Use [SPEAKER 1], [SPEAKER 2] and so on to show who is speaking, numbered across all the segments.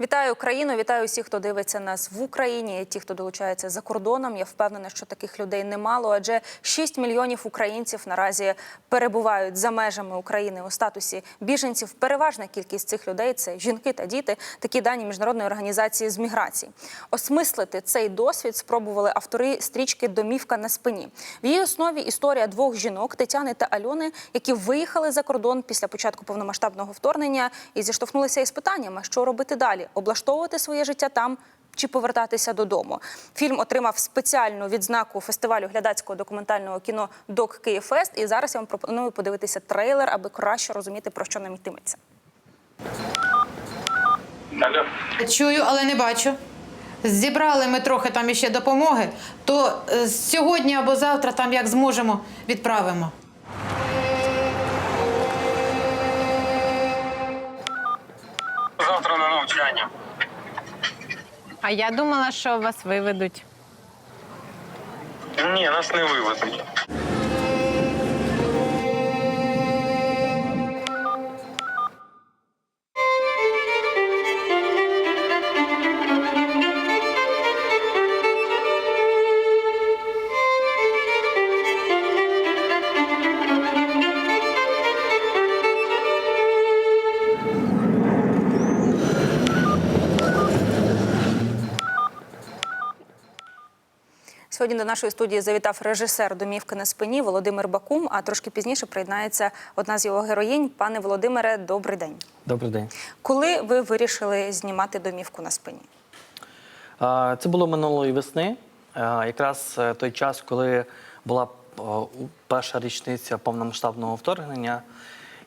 [SPEAKER 1] Вітаю Україну, вітаю всіх, хто дивиться нас в Україні. Ті, хто долучається за кордоном. Я впевнена, що таких людей немало, адже 6 мільйонів українців наразі перебувають за межами України у статусі біженців. Переважна кількість цих людей це жінки та діти. Такі дані міжнародної організації з міграції. Осмислити цей досвід спробували автори стрічки Домівка на спині. В її основі історія двох жінок Тетяни та Альони, які виїхали за кордон після початку повномасштабного вторгнення і зіштовхнулися із питаннями, що робити далі облаштовувати своє життя там. Чи повертатися додому? Фільм отримав спеціальну відзнаку фестивалю глядацького документального кіно Док Київфест. І зараз я вам пропоную подивитися трейлер, аби краще розуміти про що нам йтиметься.
[SPEAKER 2] Алло.
[SPEAKER 3] Чую, але не бачу. Зібрали ми трохи там іще допомоги, то е, сьогодні або завтра, там як зможемо, відправимо.
[SPEAKER 2] Завтра на навчання.
[SPEAKER 4] А я думала, що вас виведуть.
[SPEAKER 2] Ні, нас не вивезуть.
[SPEAKER 1] Сьогодні до нашої студії завітав режисер домівки на спині Володимир Бакум. А трошки пізніше приєднається одна з його героїнь. Пане Володимире, добрий день.
[SPEAKER 5] Добрий день.
[SPEAKER 1] Коли ви вирішили знімати домівку на спині?
[SPEAKER 5] Це було минулої весни, якраз е, той час, коли була перша річниця повномасштабного вторгнення.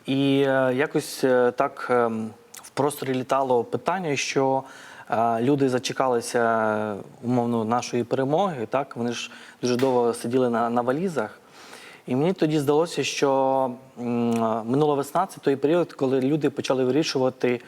[SPEAKER 5] І е, якось е, так ем, в просторі літало питання, що е, люди зачекалися умовно нашої перемоги. Так вони ж дуже довго сиділи на, на валізах. І мені тоді здалося, що минула весна це той період, коли люди почали вирішувати,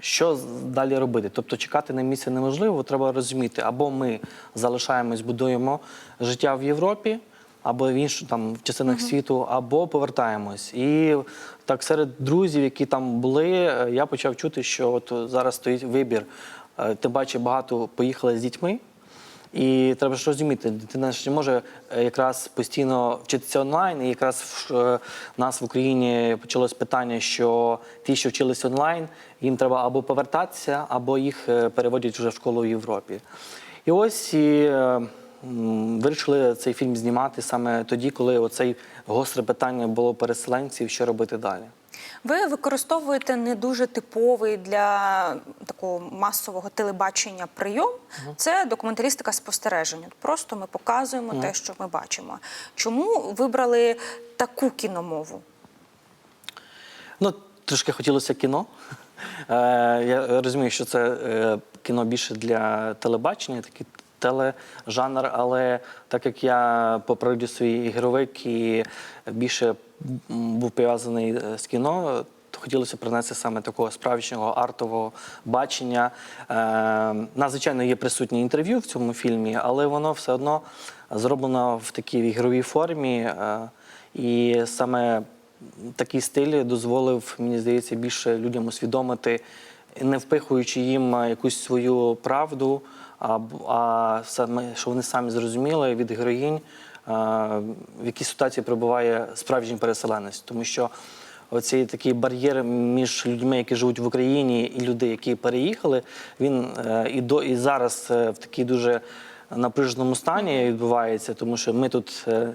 [SPEAKER 5] що далі робити. Тобто чекати на місце неможливо, треба розуміти, або ми залишаємось, будуємо життя в Європі, або в інших там в частинах світу, або повертаємось. І так серед друзів, які там були, е, я почав чути, що от зараз стоїть вибір. Е, Тим паче багато поїхали з дітьми. І треба ж розуміти, дитина ж не може е, якраз постійно вчитися онлайн. І якраз в е, нас в Україні почалось питання, що ті, що вчились онлайн, їм треба або повертатися, або їх переводять вже в школу в Європі. І ось і, вирішили цей фільм знімати саме тоді, коли оцей гостре питання було переселенців, що робити далі.
[SPEAKER 1] Ви використовуєте не дуже типовий для такого масового телебачення прийом. Це документалістика спостереження. Просто ми показуємо те, що ми бачимо. Чому вибрали таку кіномову?
[SPEAKER 5] Ну, трошки хотілося кіно. Е, я розумію, що це е, кіно більше для телебачення, такий тележанр, але так як я по природі ігровик і більше був пов'язаний е, з кіно, то хотілося принести саме такого справжнього артового бачення. Е, нас, звичайно, є присутні інтерв'ю в цьому фільмі, але воно все одно зроблено в такій ігровій формі. е, і саме такий стиль дозволив, мені здається, більше людям усвідомити, не впихуючи їм якусь свою правду, а, а саме, що вони самі зрозуміли від героїнь, в якій ситуації перебуває справжній переселенець. Тому що оцей такий бар'єр між людьми, які живуть в Україні, і люди, які переїхали, він е, і до і зараз е, в такій дуже напруженому стані відбувається, тому що ми тут. е,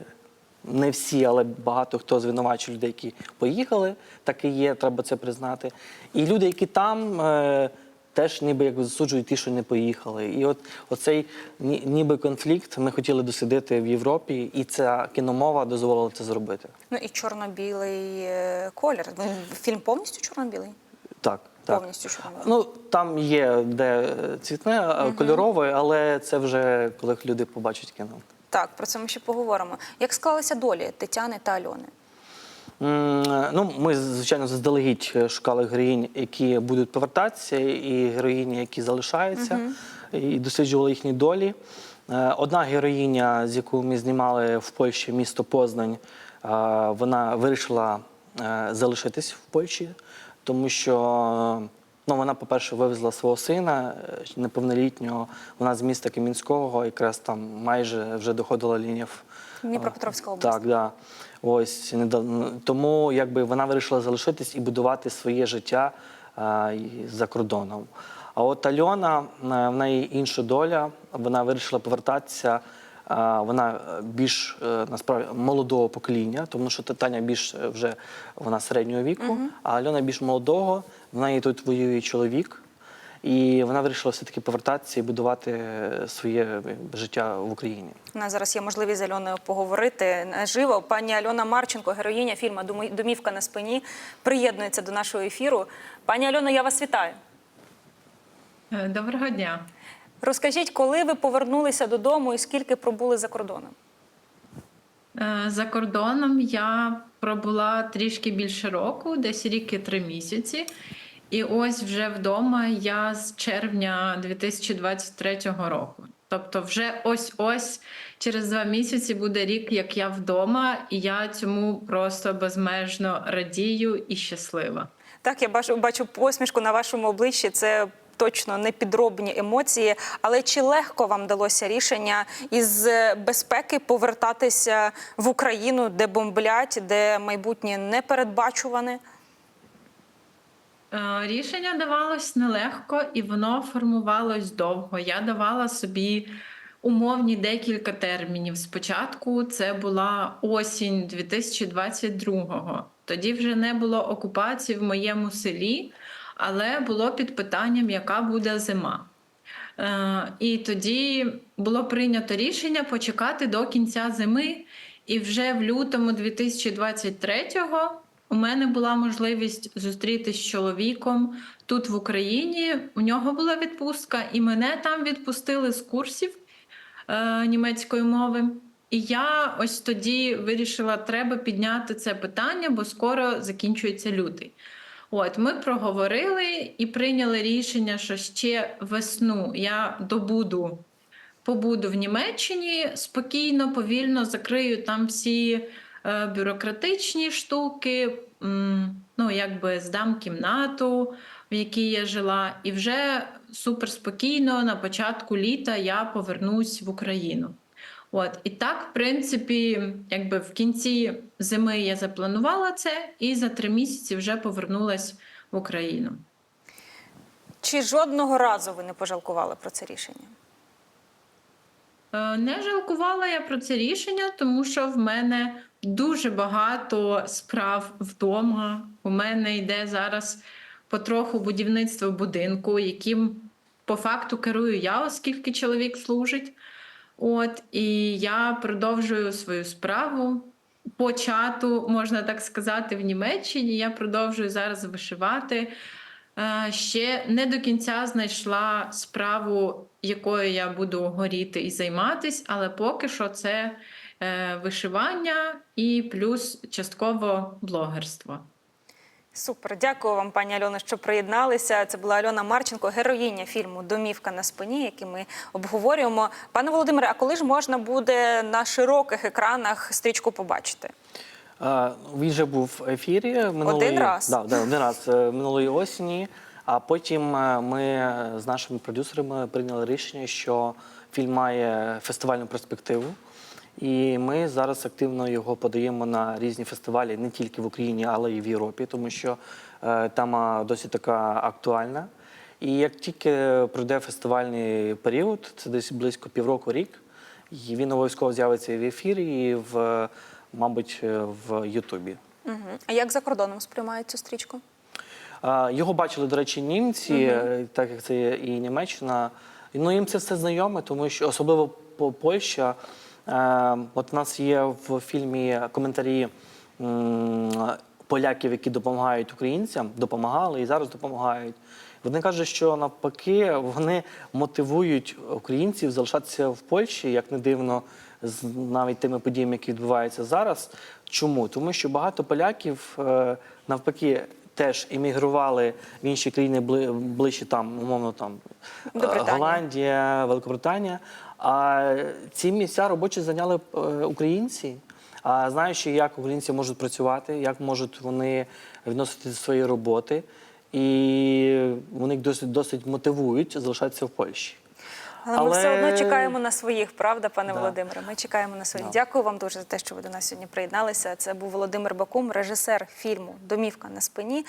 [SPEAKER 5] не всі, але багато хто звинувачує людей, які поїхали, так і є, треба це признати. І люди, які там, теж ніби як засуджують ті, що не поїхали. І от оцей ніби конфлікт ми хотіли дослідити в Європі, і ця кіномова дозволила це зробити.
[SPEAKER 1] Ну і чорно-білий е, колір. Фільм повністю чорно-білий?
[SPEAKER 5] Так. Так.
[SPEAKER 1] Повністю чорно-білий.
[SPEAKER 5] Ну там є де цвітне, а кольорове, але це вже коли люди побачать кіно.
[SPEAKER 1] Так, про це ми ще поговоримо. Як склалися долі Тетяни та Альони?
[SPEAKER 5] Ну, ми, звичайно, заздалегідь е, шукали героїнь, які будуть повертатися, і героїні, які залишаються, і досліджували їхні долі. Е, Одна героїня, з якою ми знімали в Польщі місто Познань, е, вона вирішила залишитись в Польщі, тому що Ну, вона, по-перше, вивезла свого сина е, неповнолітнього. Вона з міста Кам'янського, якраз там майже вже доходила лінія. в-
[SPEAKER 1] Дніпропетровська область.
[SPEAKER 5] Так, да. Ось недавно. тому якби вона вирішила залишитись і будувати своє життя а, за кордоном. А от Альона, е, в неї інша доля, вона вирішила повертатися. Вона е, більш е, насправді молодого покоління, тому що Таня більш е, вже вона середнього віку, а Альона більш молодого. В неї тут воює чоловік. І вона вирішила все-таки повертатися і будувати своє життя в Україні.
[SPEAKER 1] У нас зараз є можливість з Альоною поговорити наживо. Пані Альона Марченко, героїня фільму «Домі- Домівка на спині, приєднується до нашого ефіру. Пані Альоно, я вас вітаю.
[SPEAKER 4] Доброго дня.
[SPEAKER 1] Розкажіть, коли ви повернулися додому і скільки пробули за кордоном?
[SPEAKER 4] Е, За кордоном я пробула трішки більше року, десь рік і три місяці. І ось вже вдома я з червня 2023 року. Тобто, вже ось-ось через два місяці буде рік, як я вдома, і я цьому просто безмежно радію і щаслива.
[SPEAKER 1] Так, я бачу, бачу посмішку на вашому обличчі. Це точно не підробні емоції. Але чи легко вам далося рішення із безпеки повертатися в Україну, де бомблять, де майбутнє непередбачуване?
[SPEAKER 4] Е, Рішення давалось нелегко і воно формувалось довго. Я давала собі умовні декілька термінів. Спочатку це була осінь 2022-го. Тоді вже не було окупації в моєму селі, але було під питанням, яка буде зима. Е, І тоді було прийнято рішення почекати до кінця зими. І вже в лютому 2023-го у мене була можливість зустрітися з чоловіком тут в Україні. У нього була відпустка, і мене там відпустили з курсів е, німецької мови. І я ось тоді вирішила, треба підняти це питання, бо скоро закінчується лютий. От ми проговорили і прийняли рішення, що ще весну я добуду, побуду в Німеччині спокійно, повільно закрию там всі е, бюрократичні штуки. Ну, якби здам кімнату, в якій я жила, і вже суперспокійно на початку літа я повернусь в Україну. От і так, в принципі, якби в кінці зими я запланувала це, і за три місяці вже повернулась в Україну.
[SPEAKER 1] Чи жодного разу ви не пожалкували про це рішення?
[SPEAKER 4] Е, Не жалкувала я про це рішення, тому що в мене дуже багато справ вдома. У мене йде зараз потроху будівництво будинку, яким по факту керую я, оскільки чоловік служить. От і я продовжую свою справу. Почату, можна так сказати, в Німеччині. Я продовжую зараз вишивати. Е, Ще не до кінця знайшла справу, якою я буду горіти і займатись, але поки що це е, вишивання і плюс частково блогерство.
[SPEAKER 1] Супер, дякую вам, пані Альоно, що приєдналися. Це була Альона Марченко, героїня фільму Домівка на спині, який ми обговорюємо. Пане Володимире, а коли ж можна буде на широких екранах стрічку побачити?
[SPEAKER 5] Е, Він же був в ефірі минулої
[SPEAKER 1] Один раз?
[SPEAKER 5] Да, да, один раз е, минулої осені. А потім е, ми з нашими продюсерами прийняли рішення, що фільм має фестивальну перспективу. І ми зараз активно його подаємо на різні фестивалі не тільки в Україні, але й в Європі, тому що е, тема досить така актуальна. І як тільки пройде фестивальний період, це десь близько півроку рік, і він обов'язково з'явиться і в ефірі, і в, мабуть, е, в Ютубі.
[SPEAKER 1] Угу. А як за кордоном сприймають цю стрічку?
[SPEAKER 5] Його бачили, до речі, німці, е, так як це і Німеччина. Ну, їм це все знайоме, тому що особливо по Польща. Е, От у нас є в фільмі коментарі поляків, які допомагають українцям, допомагали і зараз допомагають. Вони кажуть, що навпаки вони мотивують українців залишатися в Польщі, як не дивно, з навіть тими подіями, які відбуваються зараз. Чому? Тому що багато поляків е, навпаки теж емігрували в інші країни бли- ближче там, умовно там е, Голландія, Великобританія. А ці місця робочі зайняли е, українці. А знаючи, як українці можуть працювати, як можуть вони відносити до своєї роботи. і вони їх досить, досить мотивують залишатися в Польщі.
[SPEAKER 1] Але, ми все одно чекаємо на своїх, правда, пане
[SPEAKER 5] Да.
[SPEAKER 1] Володимире? Ми чекаємо на своїх.
[SPEAKER 5] Да.
[SPEAKER 1] Дякую вам дуже за те, що ви до нас сьогодні приєдналися. Це був Володимир Бакум, режисер фільму Домівка на спині.